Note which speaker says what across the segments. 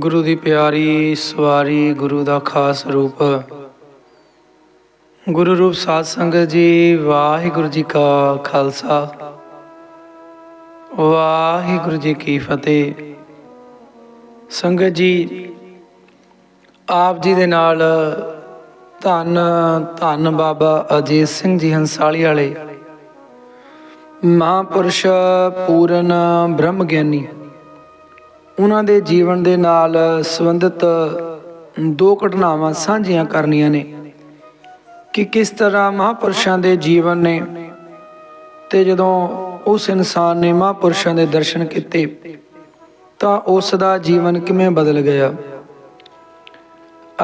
Speaker 1: ਗੁਰੂ ਦੀ ਪਿਆਰੀ ਸਵਾਰੀ ਗੁਰੂ ਦਾ ਖਾਸ ਰੂਪ। ਗੁਰੂ ਰੂਪ ਸਾਧ ਸੰਗਤ ਜੀ, ਵਾਹਿਗੁਰੂ ਜੀ ਕਾ ਖਾਲਸਾ। ਵਾਹਿਗੁਰੂ ਜੀ ਕੀ ਫਤਿਹ। ਸੰਗਤ ਜੀ, ਆਪ ਜੀ ਦੇ ਨਾਲ ਧੰਨ ਧੰਨ ਬਾਬਾ ਅਜੀਤ ਸਿੰਘ ਜੀ ਹੰਸਾਲੀ ਵਾਲੇ। ਮਹਾਂਪੁਰਸ਼ ਪੂਰਨ ਬ੍ਰਹਮ ਗਿਆਨੀ ਉਹਨਾਂ ਦੇ ਜੀਵਨ ਦੇ ਨਾਲ ਸੰਬੰਧਿਤ ਦੋ ਘਟਨਾਵਾਂ ਸਾਂਝੀਆਂ ਕਰਨੀਆਂ ਨੇ ਕਿ ਕਿਸ ਤਰ੍ਹਾਂ ਮਹਾਂਪੁਰਸ਼ਾਂ ਦੇ ਜੀਵਨ ਨੇ ਤੇ ਜਦੋਂ ਉਸ ਇਨਸਾਨ ਨੇ ਮਹਾਂਪੁਰਸ਼ਾਂ ਦੇ ਦਰਸ਼ਨ ਕੀਤੇ, ਤਾਂ ਉਸ ਦਾ ਜੀਵਨ ਕਿਵੇਂ ਬਦਲ ਗਿਆ?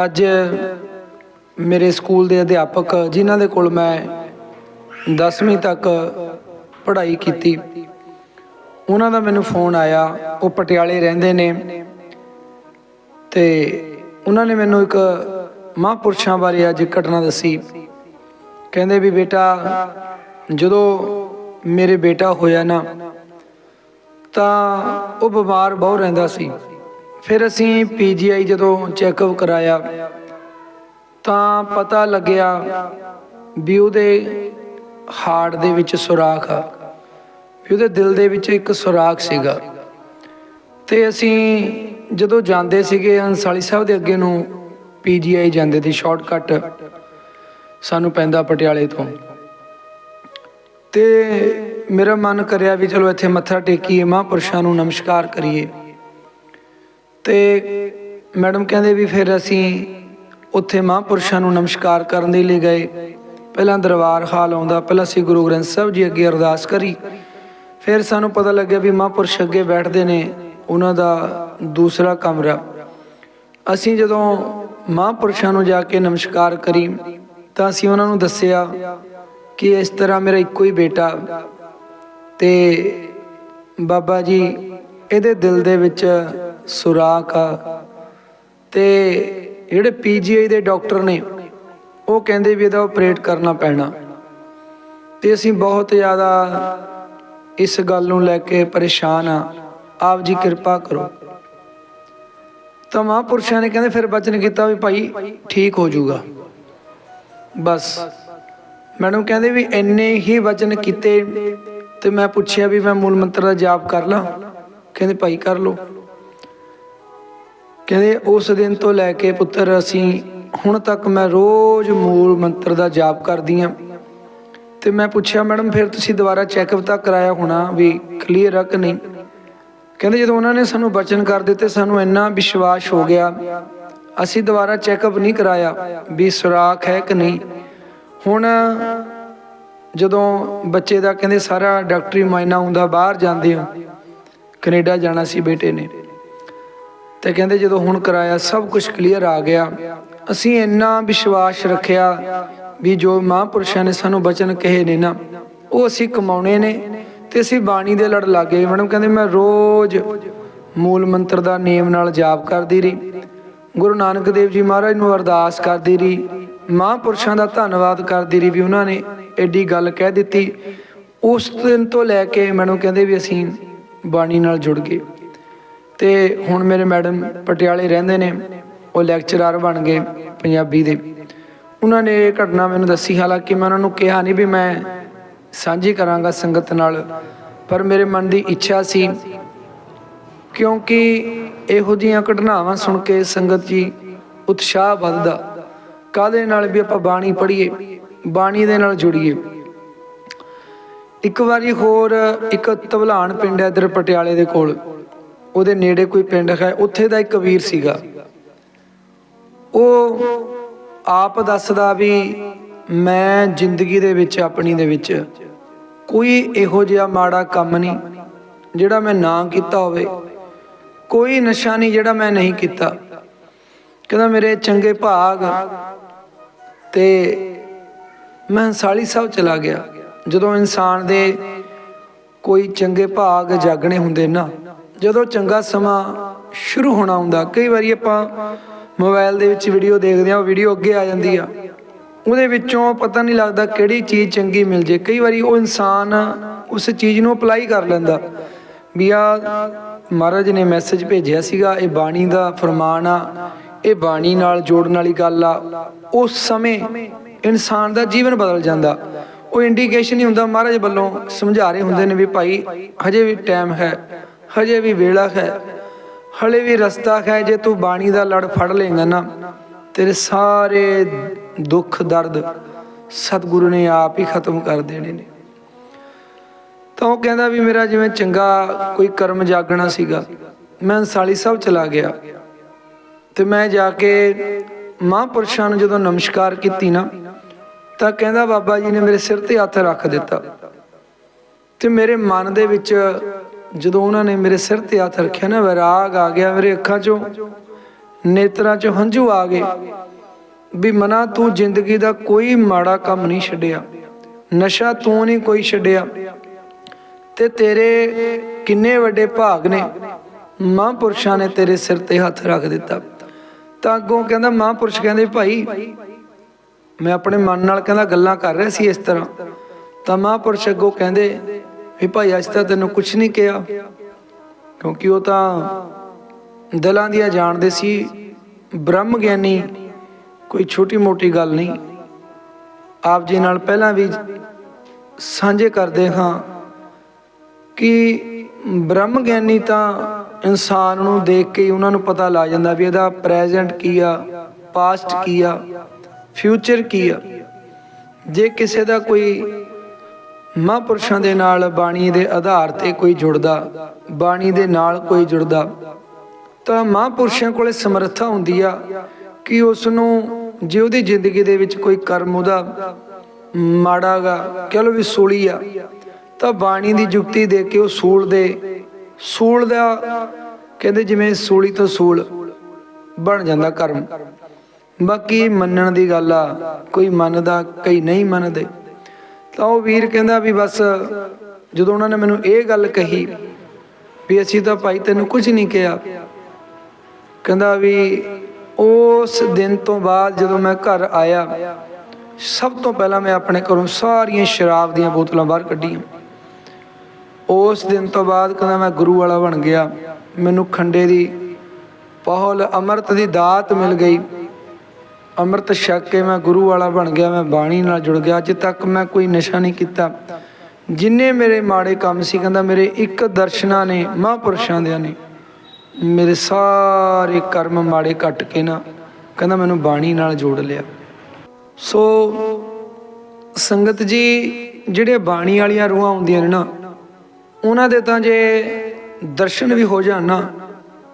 Speaker 1: ਅੱਜ ਮੇਰੇ ਸਕੂਲ ਦੇ ਅਧਿਆਪਕ, ਜਿਨ੍ਹਾਂ ਦੇ ਕੋਲ ਮੈਂ 10ਵੀਂ ਤੱਕ ਪੜ੍ਹਾਈ ਕੀਤੀ ਉਹਨਾਂ ਦਾ ਮੈਨੂੰ ਫੋਨ ਆਇਆ, ਉਹ ਪਟਿਆਲੇ ਰਹਿੰਦੇ ਨੇ। ਤੇ ਉਹਨਾਂ ਨੇ ਮੈਨੂੰ ਇੱਕ ਮਹਾਂਪੁਰਸ਼ਾਂ ਬਾਰੇ ਅੱਜ ਘਟਨਾ ਦੱਸੀ। ਕਹਿੰਦੇ ਵੀ ਬੇਟਾ, ਜਦੋਂ ਮੇਰੇ ਬੇਟਾ ਹੋਇਆ ਨਾ, ਤਾਂ ਉਹ ਬਿਮਾਰ ਬਹੁਤ ਰਹਿੰਦਾ ਸੀ। ਫਿਰ ਅਸੀਂ ਪੀਜੀਆਈ ਜਦੋਂ ਚੈੱਕਅਪ ਕਰਾਇਆ, ਤਾਂ ਪਤਾ ਲੱਗਿਆ ਵੀ ਉਹਦੇ ਹਾਰਟ ਦੇ ਵਿੱਚ ਸੁਰਾਖ ਆ। ਵੀ ਉਹਦੇ ਦਿਲ ਦੇ ਵਿੱਚ ਇੱਕ ਸੁਰਾਗ ਸੀਗਾ। ਤੇ ਅਸੀਂ ਜਦੋਂ ਜਾਂਦੇ ਸੀਗੇ ਹੰਸਾਲੀ ਸਾਹਿਬ ਦੇ ਅੱਗੇ ਨੂੰ ਪੀਜੀਆਈ ਜਾਂਦੇ ਸੀ ਸ਼ਾਰਟਕਟ ਸਾਨੂੰ ਪੈਂਦਾ ਪਟਿਆਲੇ ਤੋਂ। ਤੇ ਮੇਰਾ ਮਨ ਕਰਿਆ ਵੀ ਚਲੋ ਇੱਥੇ ਮੱਥਾ ਟੇਕੀਏ, ਮਹਾਂਪੁਰਸ਼ਾਂ ਨੂੰ ਨਮਸਕਾਰ ਕਰੀਏ। ਤੇ ਮੈਡਮ ਕਹਿੰਦੇ ਵੀ ਫਿਰ ਅਸੀਂ ਉੱਥੇ ਮਹਾਂਪੁਰਸ਼ਾਂ ਨੂੰ ਨਮਸਕਾਰ ਕਰਨ ਦੇ ਲਈ ਗਏ। ਪਹਿਲਾਂ ਦਰਬਾਰ ਹਾਲ ਆਉਂਦਾ, ਪਹਿਲਾਂ ਅਸੀਂ ਗੁਰੂ ਗ੍ਰੰਥ ਸਾਹਿਬ ਜੀ ਅੱਗੇ ਅਰਦਾਸ ਕਰੀ। ਫਿਰ ਸਾਨੂੰ ਪਤਾ ਲੱਗਿਆ ਵੀ ਮਹਾਂਪੁਰਸ਼ ਅੱਗੇ ਬੈਠਦੇ ਨੇ ਉਹਨਾਂ ਦਾ ਦੂਸਰਾ ਕਮਰਾ। ਅਸੀਂ ਜਦੋਂ ਮਹਾਂਪੁਰਸ਼ਾਂ ਨੂੰ ਜਾ ਕੇ ਨਮਸਕਾਰ ਕਰੀ, ਤਾਂ ਅਸੀਂ ਉਹਨਾਂ ਨੂੰ ਦੱਸਿਆ ਕਿ ਇਸ ਤਰ੍ਹਾਂ ਮੇਰਾ ਇੱਕੋ ਹੀ ਬੇਟਾ। ਤੇ ਬਾਬਾ ਜੀ, ਇਹਦੇ ਦਿਲ ਦੇ ਵਿੱਚ ਸੁਰਾਖ ਆ। ਤੇ ਜਿਹੜੇ ਪੀਜੀਆਈ ਦੇ ਡਾਕਟਰ ਨੇ, ਉਹ ਕਹਿੰਦੇ ਵੀ ਇਹਦਾ ਆਪਰੇਟ ਕਰਨਾ ਪੈਣਾ। ਤੇ ਅਸੀਂ ਬਹੁਤ ਜ਼ਿਆਦਾ ਇਸ ਗੱਲ ਨੂੰ ਲੈ ਕੇ ਪਰੇਸ਼ਾਨ ਆ। ਆਪ ਜੀ ਕਿਰਪਾ ਕਰੋ। ਤਾਂ ਮਹਾਂਪੁਰਸ਼ਾਂ ਨੇ ਕਹਿੰਦੇ, ਫਿਰ ਬਚਨ ਕੀਤਾ ਵੀ ਭਾਈ ਠੀਕ ਹੋ ਜਾਊਗਾ। ਬਸ। ਮੈਡਮ ਕਹਿੰਦੇ ਵੀ ਇੰਨੇ ਹੀ ਵਚਨ ਕੀਤੇ ਤੇ ਮੈਂ ਪੁੱਛਿਆ ਵੀ ਮੈਂ ਮੂਲ ਮੰਤਰ ਦਾ ਜਾਪ ਕਰ ਲਾਂ। ਕਹਿੰਦੇ, ਭਾਈ ਕਰ ਲਓ। ਕਹਿੰਦੇ, ਉਸ ਦਿਨ ਤੋਂ ਲੈ ਕੇ ਪੁੱਤਰ ਅਸੀਂ ਹੁਣ ਤੱਕ ਮੈਂ ਰੋਜ਼ ਮੂਲ ਮੰਤਰ ਦਾ ਜਾਪ ਕਰਦੀ ਆਂ। ਤੇ ਮੈਂ ਪੁੱਛਿਆ, ਮੈਡਮ, ਫਿਰ ਤੁਸੀਂ ਦੁਬਾਰਾ ਚੈੱਕਅਪ ਤਾਂ ਕਰਾਇਆ ਹੋਣਾ ਵੀ ਕਲੀਅਰ ਆ ਕਿ ਨਹੀਂ? ਕਹਿੰਦੇ, ਜਦੋਂ ਉਹਨਾਂ ਨੇ ਸਾਨੂੰ ਬਚਨ ਕਰ ਦਿੱਤੇ, ਸਾਨੂੰ ਇੰਨਾ ਵਿਸ਼ਵਾਸ ਹੋ ਗਿਆ, ਅਸੀਂ ਦੁਬਾਰਾ ਚੈੱਕਅਪ ਨਹੀਂ ਕਰਾਇਆ ਵੀ ਸੁਰਾਖ ਹੈ ਕਿ ਨਹੀਂ? ਹੁਣ ਜਦੋਂ ਬੱਚੇ ਦਾ ਕਹਿੰਦੇ, ਸਾਰਾ ਡਾਕਟਰੀ ਮਾਇਨਾ ਹੁੰਦਾ, ਬਾਹਰ ਜਾਂਦੇ ਹੋ ਕੈਨੇਡਾ ਜਾਣਾ ਸੀ ਬੇਟੇ ਨੇ। ਤੇ ਕਹਿੰਦੇ, ਜਦੋਂ ਹੁਣ ਕਰਾਇਆ, ਸਭ ਕੁਝ ਕਲੀਅਰ ਆ ਗਿਆ, ਅਸੀਂ ਇੰਨਾ ਵਿਸ਼ਵਾਸ ਰੱਖਿਆ ਵੀ ਜੋ ਮਹਾਂਪੁਰਸ਼ਾਂ ਨੇ ਸਾਨੂੰ ਬਚਨ ਕਹੇ ਨੇ ਨਾ, ਉਹ ਅਸੀਂ ਕਮਾਉਣੇ ਨੇ ਤੇ ਅਸੀਂ ਬਾਣੀ ਦੇ ਲੜ ਲੱਗੇ ਮੈਡਮ ਕਹਿੰਦੇ ਮੈਂ ਰੋਜ਼ ਮੂਲ ਮੰਤਰ ਦਾ ਨੇਮ ਨਾਲ ਜਾਪ ਕਰਦੀ ਰਹੀ। ਗੁਰੂ ਨਾਨਕ ਦੇਵ ਜੀ ਮਹਾਰਾਜ ਨੂੰ ਅਰਦਾਸ ਕਰਦੀ ਰਹੀ। ਮਹਾਂਪੁਰਸ਼ਾਂ ਦਾ ਧੰਨਵਾਦ ਕਰਦੀ ਰਹੀ ਵੀ ਉਹਨਾਂ ਨੇ ਐਡੀ ਗੱਲ ਕਹਿ ਦਿੱਤੀ। ਉਸ ਦਿਨ ਤੋਂ ਲੈ ਕੇ ਮੈਨੂੰ ਕਹਿੰਦੇ ਵੀ ਅਸੀਂ ਬਾਣੀ ਨਾਲ ਜੁੜ ਗਏ। ਤੇ ਹੁਣ ਮੇਰੇ ਮੈਡਮ ਪਟਿਆਲੇ ਰਹਿੰਦੇ ਨੇ, ਉਹ ਲੈਕਚਰਰ ਬਣ ਗਏ ਪੰਜਾਬੀ ਦੇ। ਉਹਨਾਂ ਨੇ ਇਹ ਘਟਨਾ ਮੈਨੂੰ ਦੱਸੀ। ਹਾਲਾਂਕਿ ਮੈਂ ਉਹਨਾਂ ਨੂੰ ਕਿਹਾ ਨਹੀਂ ਵੀ ਮੈਂ ਸਾਂਝੀ ਕਰਾਂਗਾ ਸੰਗਤ ਨਾਲ, ਪਰ ਮੇਰੇ ਮਨ ਦੀ ਇੱਛਾ ਸੀ, ਕਿਉਂਕਿ ਇਹੋ ਜੀਆਂ ਘਟਨਾਵਾਂ ਸੁਣ ਕੇ ਸੰਗਤ ਜੀ ਉਤਸ਼ਾਹ ਵੱਧਦਾ। ਕਾਦੇ ਨਾਲ ਵੀ ਆਪਾਂ ਬਾਣੀ ਪੜ੍ਹੀਏ, ਬਾਣੀ ਦੇ ਨਾਲ ਜੁੜੀਏ। ਇੱਕ ਵਾਰੀ ਹੋਰ ਇੱਕ ਤਵਲਾਨ ਪਿੰਡ ਹੈ ਇਧਰ ਪਟਿਆਲੇ ਦੇ ਕੋਲ, ਉਹਦੇ ਨੇੜੇ ਕੋਈ ਪਿੰਡ ਹੈ, ਉੱਥੇ ਦਾ ਇੱਕ ਵੀਰ ਸੀਗਾ। ਉਹ ਆਪ ਦੱਸਦਾ ਵੀ ਮੈਂ ਜ਼ਿੰਦਗੀ ਦੇ ਵਿੱਚ, ਆਪਣੀ ਦੇ ਵਿੱਚ ਕੋਈ ਇਹੋ ਜਿਹਾ ਮਾੜਾ ਕੰਮ ਨਹੀਂ ਜਿਹੜਾ ਮੈਂ ਨਾ ਕੀਤਾ ਹੋਵੇ। ਕੋਈ ਨਸ਼ਾ ਨਹੀਂ ਜਿਹੜਾ ਮੈਂ ਨਹੀਂ ਕੀਤਾ। ਕਹਿੰਦਾ ਮੇਰੇ ਚੰਗੇ ਭਾਗ ਤੇ ਮੈਂ ਸਾਲੀ ਸਾਹਿਬ ਚਲਾ ਗਿਆ। ਜਦੋਂ ਇਨਸਾਨ ਦੇ ਕੋਈ ਚੰਗੇ ਭਾਗ ਜਾਗਣੇ ਹੁੰਦੇ ਨਾ, ਜਦੋਂ ਚੰਗਾ ਸਮਾਂ ਸ਼ੁਰੂ ਹੋਣਾ ਹੁੰਦਾ, ਕਈ ਵਾਰੀ ਆਪਾਂ ਮੋਬਾਈਲ ਦੇ ਵਿੱਚ ਵੀਡੀਓ ਦੇਖਦੇ ਆ ਉਹ ਵੀਡੀਓ ਅੱਗੇ ਆ ਜਾਂਦੀ ਆ। ਉਹਦੇ ਵਿੱਚੋਂ ਪਤਾ ਨਹੀਂ ਲੱਗਦਾ ਕਿਹੜੀ ਚੀਜ਼ ਚੰਗੀ ਮਿਲ ਜੇ। ਕਈ ਵਾਰੀ ਉਹ ਇਨਸਾਨ ਉਸ ਚੀਜ਼ ਨੂੰ ਅਪਲਾਈ ਕਰ ਲੈਂਦਾ। ਵੀ ਆ ਮਹਾਰਾਜ ਨੇ ਮੈਸੇਜ ਭੇਜਿਆ ਸੀਗਾ, ਇਹ ਬਾਣੀ ਦਾ ਫਰਮਾਨ ਆ, ਇਹ ਬਾਣੀ ਨਾਲ ਜੋੜਨ ਵਾਲੀ ਗੱਲ ਆ। ਉਸ ਸਮੇਂ ਇਨਸਾਨ ਦਾ ਜੀਵਨ ਬਦਲ ਜਾਂਦਾ। ਉਹ ਇੰਡੀਕੇਸ਼ਨ ਹੀ ਹੁੰਦਾ, ਮਹਾਰਾਜ ਵੱਲੋਂ ਸਮਝਾ ਰਹੇ ਹੁੰਦੇ ਨੇ ਵੀ ਭਾਈ, ਹਜੇ ਵੀ ਟਾਈਮ ਹੈ, ਹਜੇ ਵੀ ਵੇਲਾ ਹੈ। ਹਲੇ ਵੀ ਰਸਤਾ ਹੈ ਜੇ ਤੂੰ ਬਾਣੀ ਦਾ ਲੜ ਫੜ ਲੇਗਾ ਨਾ, ਤੇਰੇ ਸਾਰੇ ਦੁੱਖ ਦਰਦ ਸਤਿਗੁਰੂ ਨੇ ਆਪ ਹੀ ਖਤਮ ਕਰ ਦੇਣੇ ਨੇ। ਤਾਂ ਉਹ ਕਹਿੰਦਾ ਵੀ ਮੇਰਾ ਜਿਵੇਂ ਚੰਗਾ ਕੋਈ ਕਰਮ ਜਾਗਣਾ ਸੀਗਾ, ਮੈਂ ਅੰਸਾਲੀ ਸਾਹਿਬ ਚਲਾ ਗਿਆ। ਤੇ ਮੈਂ ਜਾ ਕੇ ਮਹਾਂਪੁਰਸ਼ਾਂ ਨੂੰ ਜਦੋਂ ਨਮਸਕਾਰ ਕੀਤੀ ਨਾ, ਤਾਂ ਕਹਿੰਦਾ ਬਾਬਾ ਜੀ ਨੇ ਮੇਰੇ ਸਿਰ ਤੇ ਹੱਥ ਰੱਖ ਦਿੱਤਾ। ਤੇ ਮੇਰੇ ਮਨ ਦੇ ਵਿੱਚ ਜਦੋਂ ਉਹਨਾਂ ਨੇ ਮੇਰੇ ਸਿਰ ਤੇ ਹੱਥ ਰੱਖਿਆ ਨਾ ਵਿਰਾਗ ਆ ਗਿਆ, ਮੇਰੇ ਅੱਖਾਂ 'ਚੋਂ ਨੇਤਰਾਂ 'ਚੋਂ ਹੰਝੂ ਆ ਗਏ ਵੀ ਮਨਾ, ਤੂੰ ਜ਼ਿੰਦਗੀ ਦਾ ਕੋਈ ਮਾੜਾ ਕੰਮ ਨਹੀਂ ਛੱਡਿਆ, ਨਸ਼ਾ ਤੂੰ ਨਹੀਂ ਕੋਈ ਛੱਡਿਆ ਤੇ ਤੇਰੇ ਕਿੰਨੇ ਵੱਡੇ ਭਾਗ ਨੇ, ਮਹਾਂਪੁਰਸ਼ਾਂ ਨੇ ਤੇਰੇ ਸਿਰ ਤੇ ਹੱਥ ਰੱਖ ਦਿੱਤਾ। ਤਾਂ ਅੱਗੋਂ ਕਹਿੰਦਾ, ਮਹਾਂਪੁਰਸ਼ ਕਹਿੰਦੇ, ਭਾਈ, ਮੈਂ ਆਪਣੇ ਮਨ ਨਾਲ ਕਹਿੰਦਾ ਗੱਲਾਂ ਕਰ ਰਿਹਾ ਸੀ ਇਸ ਤਰ੍ਹਾਂ। ਤਾਂ ਮਹਾਂਪੁਰਸ਼ ਅੱਗੋਂ ਕਹਿੰਦੇ ਵੀ ਭਾਈ ਅੱਜ ਤਾਂ ਤੈਨੂੰ ਕੁਝ ਨਹੀਂ ਕਿਹਾ। ਕਿਉਂਕਿ ਉਹ ਤਾਂ ਦਿਲਾਂ ਦੀਆਂ ਜਾਣਦੇ ਸੀ ਬ੍ਰਹਮ ਗਿਆਨੀ ਕੋਈ ਛੋਟੀ ਮੋਟੀ ਗੱਲ ਨਹੀਂ। ਆਪ ਜੀ ਨਾਲ ਪਹਿਲਾਂ ਵੀ ਸਾਂਝੇ ਕਰਦੇ ਹਾਂ ਕਿ ਬ੍ਰਹਮ ਗਿਆਨੀ ਤਾਂ ਇਨਸਾਨ ਨੂੰ ਦੇਖ ਕੇ ਹੀ ਉਹਨਾਂ ਨੂੰ ਪਤਾ ਲੱਗ ਜਾਂਦਾ ਵੀ ਇਹਦਾ ਪ੍ਰੈਜ਼ੈਂਟ ਕੀ ਆ ਪਾਸਟ ਕੀ ਆ ਫਿਊਚਰ ਕੀ ਆ। ਜੇ ਕਿਸੇ ਦਾ ਕੋਈ ਮਹਾਂਪੁਰਸ਼ਾਂ ਦੇ ਨਾਲ ਬਾਣੀ ਦੇ ਆਧਾਰ ਤੇ ਕੋਈ ਜੁੜਦਾ, ਬਾਣੀ ਦੇ ਨਾਲ ਕੋਈ ਜੁੜਦਾ, ਤਾਂ ਮਹਾਂਪੁਰਸ਼ਾਂ ਕੋਲੇ ਸਮਰੱਥਾ ਹੁੰਦੀ ਆ ਕਿ ਉਸ ਨੂੰ ਜੇ ਉਹਦੀ ਜ਼ਿੰਦਗੀ ਦੇ ਵਿੱਚ ਕੋਈ ਕਰਮ ਉਹਦਾ ਮਾੜਾਗਾ ਕਹ ਲੋ ਵੀ ਸੂਲੀ ਆ, ਤਾਂ ਬਾਣੀ ਦੀ ਯੁਕਤੀ ਦੇ ਕੇ ਉਹ ਸੂਲ ਦੇ, ਸੂਲ ਦਾ ਕਹਿੰਦੇ ਜਿਵੇਂ ਸੂਲੀ ਤੋਂ ਸੂਲ ਬਣ ਜਾਂਦਾ ਕਰਮ। ਬਾਕੀ ਮੰਨਣ ਦੀ ਗੱਲ ਆ, ਕੋਈ ਮੰਨਦਾ, ਕਈ ਨਹੀਂ ਮੰਨਦੇ। ਤਾਂ ਉਹ ਵੀਰ ਕਹਿੰਦਾ ਵੀ ਬਸ ਜਦੋਂ ਉਹਨਾਂ ਨੇ ਮੈਨੂੰ ਇਹ ਗੱਲ ਕਹੀ ਵੀ ਅਸੀਂ ਤਾਂ ਭਾਈ ਤੈਨੂੰ ਕੁਝ ਨਹੀਂ ਕਿਹਾ, ਕਹਿੰਦਾ ਵੀ ਉਸ ਦਿਨ ਤੋਂ ਬਾਅਦ ਜਦੋਂ ਮੈਂ ਘਰ ਆਇਆ, ਸਭ ਤੋਂ ਪਹਿਲਾਂ ਮੈਂ ਆਪਣੇ ਘਰੋਂ ਸਾਰੀਆਂ ਸ਼ਰਾਬ ਦੀਆਂ ਬੋਤਲਾਂ ਬਾਹਰ ਕੱਢੀਆਂ। ਉਸ ਦਿਨ ਤੋਂ ਬਾਅਦ ਕਹਿੰਦਾ ਮੈਂ ਗੁਰੂ ਵਾਲਾ ਬਣ ਗਿਆ, ਮੈਨੂੰ ਖੰਡੇ ਦੀ ਪਹਲ, ਅੰਮ੍ਰਿਤ ਦੀ ਦਾਤ ਮਿਲ ਗਈ। ਅੰਮ੍ਰਿਤ ਛਕ ਕੇ ਮੈਂ ਗੁਰੂ ਵਾਲਾ ਬਣ ਗਿਆ, ਮੈਂ ਬਾਣੀ ਨਾਲ ਜੁੜ ਗਿਆ। ਅੱਜ ਤੱਕ ਮੈਂ ਕੋਈ ਨਸ਼ਾ ਨਹੀਂ ਕੀਤਾ। ਜਿੰਨੇ ਮੇਰੇ ਮਾੜੇ ਕੰਮ ਸੀ, ਕਹਿੰਦਾ ਮੇਰੇ ਇੱਕ ਦਰਸ਼ਨਾਂ ਨੇ, ਮਹਾਂਪੁਰਸ਼ਾਂ ਦੇ ਨੇ, ਮੇਰੇ ਸਾਰੇ ਕਰਮ ਮਾੜੇ ਕੱਟ ਕੇ ਨਾ, ਕਹਿੰਦਾ ਮੈਨੂੰ ਬਾਣੀ ਨਾਲ ਜੋੜ ਲਿਆ। ਸੋ ਸੰਗਤ ਜੀ ਜਿਹੜੇ ਬਾਣੀ ਵਾਲੀਆਂ ਰੂਹਾਂ ਹੁੰਦੀਆਂ ਨੇ ਨਾ, ਉਹਨਾਂ ਦੇ ਤਾਂ ਜੇ ਦਰਸ਼ਨ ਵੀ ਹੋ ਜਾਣ ਨਾ,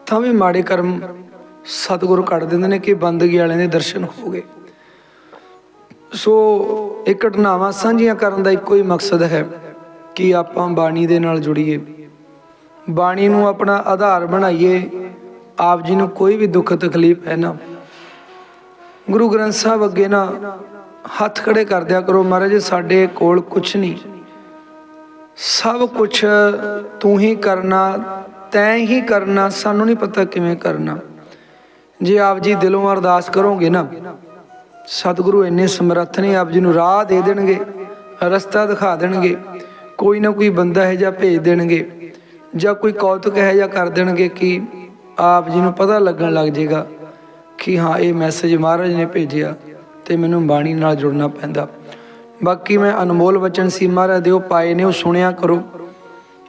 Speaker 1: ਤਾਂ ਵੀ ਮਾੜੇ ਕਰਮ ਸਤਿਗੁਰੂ ਕੱਢ ਦਿੰਦੇ ਨੇ ਕਿ ਬੰਦਗੀ ਵਾਲਿਆਂ ਦੇ ਦਰਸ਼ਨ ਹੋ ਗਏ। ਸੋ ਇਹ ਘਟਨਾਵਾਂ ਸਾਂਝੀਆਂ ਕਰਨ ਦਾ ਇੱਕੋ ਹੀ ਮਕਸਦ ਹੈ ਕਿ ਆਪਾਂ ਬਾਣੀ ਦੇ ਨਾਲ ਜੁੜੀਏ। ਬਾਣੀ ਨੂੰ ਆਪਣਾ ਆਧਾਰ ਬਣਾਈਏ। ਆਪ ਜੀ ਨੂੰ ਕੋਈ ਵੀ ਦੁੱਖ ਤਕਲੀਫ ਹੈ ਨਾ। ਗੁਰੂ ਗ੍ਰੰਥ ਸਾਹਿਬ ਅੱਗੇ ਨਾ ਹੱਥ ਖੜੇ ਕਰ ਦਿਆ ਕਰੋ ਮਹਾਰਾਜ, ਸਾਡੇ ਕੋਲ ਕੁਝ ਨਹੀਂ। ਸਭ ਕੁਝ ਤੂੰ ਹੀ ਕਰਨਾ, ਤੈਂ ਹੀ ਕਰਨਾ, ਸਾਨੂੰ ਨਹੀਂ ਪਤਾ ਕਿਵੇਂ ਕਰਨਾ। ਜੇ ਆਪ ਜੀ ਦਿਲੋਂ ਅਰਦਾਸ ਕਰੋਗੇ ਨਾ, ਸਤਿਗੁਰੂ ਇੰਨੇ ਸਮਰੱਥ ਨੇ, ਆਪ ਜੀ ਨੂੰ ਰਾਹ ਦੇ ਦੇਣਗੇ, ਰਸਤਾ ਦਿਖਾ ਦੇਣਗੇ, ਕੋਈ ਨਾ ਕੋਈ ਬੰਦਾ ਹੈ ਜਾਂ ਭੇਜ ਦੇਣਗੇ, ਜਾਂ ਕੋਈ ਕੌਤਕ ਹੈ ਜਾਂ ਕਰ ਦੇਣਗੇ ਕਿ ਆਪ ਜੀ ਨੂੰ ਪਤਾ ਲੱਗਣ ਲੱਗ ਜਾਏਗਾ ਕਿ ਹਾਂ, ਇਹ ਮੈਸੇਜ ਮਹਾਰਾਜ ਨੇ ਭੇਜਿਆ ਤੇ ਮੈਨੂੰ ਬਾਣੀ ਨਾਲ ਜੁੜਨਾ ਪੈਂਦਾ। ਬਾਕੀ ਮੈਂ ਅਨਮੋਲ ਵਚਨ ਸੀ ਮਹਾਰਾਜ ਦੇ, ਉਹ ਪਾਏ ਨੇ, ਉਹ ਸੁਣਿਆ ਕਰੋ।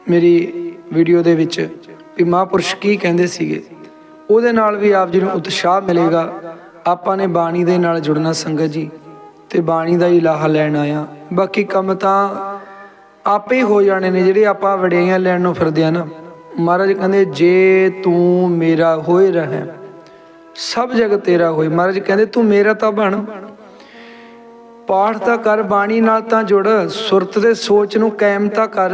Speaker 1: ਮੇਰੀ ਵੀਡੀਓ ਦੇ ਵਿੱਚ ਵੀ ਮਹਾਂਪੁਰਸ਼ ਕੀ ਕਹਿੰਦੇ ਸੀਗੇ? ਉਹਦੇ ਨਾਲ ਵੀ ਆਪ ਜੀ ਨੂੰ ਉਤਸ਼ਾਹ ਮਿਲੇਗਾ, ਆਪਾਂ ਨੇ ਬਾਣੀ ਦੇ ਨਾਲ ਜੁੜਨਾ ਸੰਗਤ ਜੀ, ਤੇ ਬਾਣੀ ਦਾ ਹੀ ਲਾਹਾ ਲੈਣ ਆਇਆ ਬਾਕੀ ਕੰਮ ਤਾਂ ਆਪੇ ਹੋ ਜਾਣੇ ਨੇ, ਜਿਹੜੇ ਆਪਾਂ ਵਡਿਆਈਆਂ ਲੈਣ ਨੂੰ ਫਿਰਦੇ ਆ ਨਾ, ਮਹਾਰਾਜ ਕਹਿੰਦੇ, ਜੇ ਤੂੰ ਮੇਰਾ ਹੋਏ ਰਹਿ, ਸਭ ਜਗ ਤੇਰਾ ਹੋਏ। ਮਹਾਰਾਜ ਕਹਿੰਦੇ, ਤੂੰ ਮੇਰਾ ਤਾਂ ਬਣ। ਪਾਠ ਤਾਂ ਕਰ, ਬਾਣੀ ਨਾਲ ਤਾਂ ਜੁੜ, ਸੁਰਤ ਦੇ ਸੋਚ ਨੂੰ ਕਾਇਮ ਤਾਂ ਕਰ।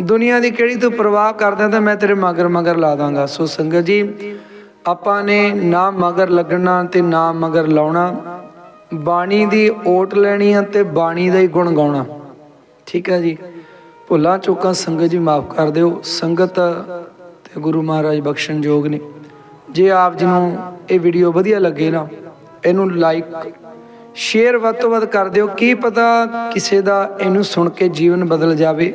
Speaker 1: ਦੁਨੀਆ ਦੀ ਕਿਹੜੀ ਤੂੰ ਪਰਵਾਹ ਕਰਦਾ ਤਾਂ ਮੈਂ ਤੇਰੇ ਮਗਰ ਮਗਰ ਲਾ ਦਾਂਗਾ। ਸੋ ਸੰਗਤ ਜੀ, ਆਪਾਂ ਨੇ ਨਾ ਮਗਰ ਲੱਗਣਾ ਤੇ ਨਾ ਮਗਰ ਲਾਉਣਾ। ਬਾਣੀ ਦੀ ਓਟ ਲੈਣੀ ਆ ਤੇ ਬਾਣੀ ਦਾ ਹੀ ਗੁਣ ਗਾਉਣਾ। ਠੀਕ ਹੈ ਜੀ? ਭੁੱਲਾਂ ਚੁੱਕਾਂ ਸੰਗਤ ਜੀ ਮਾਫ ਕਰ ਦਿਓ। ਸੰਗਤ ਤੇ ਗੁਰੂ ਮਹਾਰਾਜ ਬਖਸ਼ਣ ਯੋਗ ਨੇ। ਜੇ ਆਪ ਜੀ ਨੂੰ ਇਹ ਵੀਡੀਓ ਵਧੀਆ ਲੱਗੇ ਨਾ, ਇਹਨੂੰ ਲਾਈਕ ਸ਼ੇਅਰ ਵੱਧ ਤੋਂ ਵੱਧ ਕਰ ਦਿਓ। ਕੀ ਪਤਾ ਕਿਸੇ ਦਾ ਇਹਨੂੰ ਸੁਣ ਕੇ ਜੀਵਨ ਬਦਲ ਜਾਵੇ।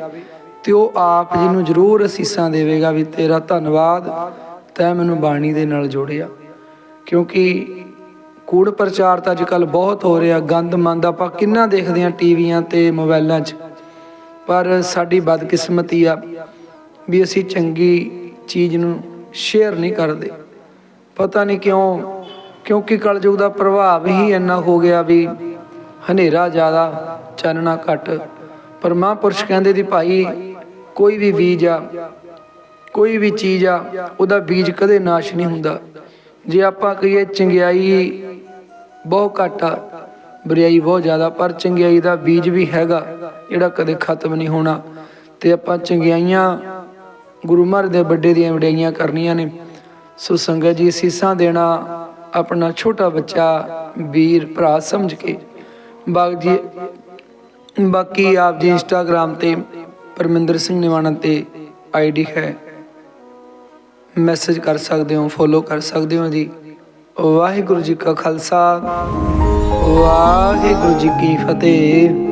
Speaker 1: ਤੇ ਉਹ ਆਪ ਜੀ ਨੂੰ ਜ਼ਰੂਰ ਅਸੀਸਾਂ ਦੇਵੇਗਾ ਵੀ ਤੇਰਾ ਧੰਨਵਾਦ ਤੈਂ ਮੈਨੂੰ ਬਾਣੀ ਦੇ ਨਾਲ ਜੋੜਿਆ। ਕਿਉਂਕਿ ਕੂੜ ਪ੍ਰਚਾਰ ਤਾਂ ਅੱਜ ਕੱਲ ਬਹੁਤ ਹੋ ਰਿਹਾ। ਗੰਦ ਮੰਦ ਆਪਾਂ ਕਿੰਨਾ ਦੇਖਦੇ ਹਾਂ ਟੀਵੀਆਂ ਤੇ ਮੋਬਾਈਲਾਂ 'ਚ। ਪਰ ਸਾਡੀ ਬਦਕਿਸਮਤੀ ਆ ਵੀ ਅਸੀਂ ਚੰਗੀ ਚੀਜ਼ ਨੂੰ ਸ਼ੇਅਰ ਨਹੀਂ ਕਰਦੇ। ਪਤਾ ਨਹੀਂ ਕਿਉਂ, ਕਿਉਂਕਿ ਕਲਯੁਗ ਦਾ ਪ੍ਰਭਾਵ ਹੀ ਇੰਨਾ ਹੋ ਗਿਆ ਵੀ ਹਨੇਰਾ ਜ਼ਿਆਦਾ, ਚਾਨਣਾ ਘੱਟ। ਪਰ ਮਹਾਂਪੁਰਸ਼ ਕਹਿੰਦੇ ਦੀ ਭਾਈ, ਕੋਈ ਵੀ ਬੀਜ ਆ, ਕੋਈ ਵੀ ਚੀਜ਼ ਆ, ਉਹਦਾ ਬੀਜ ਕਦੇ ਨਾਸ਼ ਨਹੀਂ ਹੁੰਦਾ। ਜੇ ਆਪਾਂ ਕਹੀਏ ਚੰਗਿਆਈ ਬਹੁਤ ਘੱਟ ਆ ਬੁਰਾਈ ਬਹੁਤ ਜ਼ਿਆਦਾ, ਪਰ ਚੰਗਿਆਈ ਦਾ ਬੀਜ ਵੀ ਹੈਗਾ, ਜਿਹੜਾ ਕਦੇ ਖਤਮ ਨਹੀਂ ਹੋਣਾ। ਤੇ ਆਪਾਂ ਚੰਗਿਆਈਆਂ ਗੁਰੂ ਮਹਾਰਾਜ ਦੇ ਵੱਡੇ ਦੀਆਂ ਵਡਿਆਈਆਂ ਕਰਨੀਆਂ ਨੇ। ਸੋ ਸੰਗਤ ਜੀ, ਸੀਸਾਂ ਦੇਣਾ ਆਪਣਾ ਛੋਟਾ ਬੱਚਾ, ਵੀਰ, ਭਰਾ ਸਮਝ ਕੇ। ਬਾਗ ਜੀ ਬਾਕੀ ਆਪ ਜੀ ਇੰਸਟਾਗ੍ਰam ਤੇ ਪਰਮਿੰਦਰ ਸਿੰਘ ਨਿਵਾਣਾ ਤੇ ਆਈਡੀ ਹੈ। ਮੈਸੇਜ ਕਰ ਸਕਦੇ ਹੋ ਫੋਲੋ ਕਰ ਸਕਦੇ ਹੋ ਜੀ। ਵਾਹਿਗੁਰੂ ਜੀ ਕਾ ਖਾਲਸਾ, ਵਾਹਿਗੁਰੂ ਜੀ ਕੀ ਫਤਿਹ।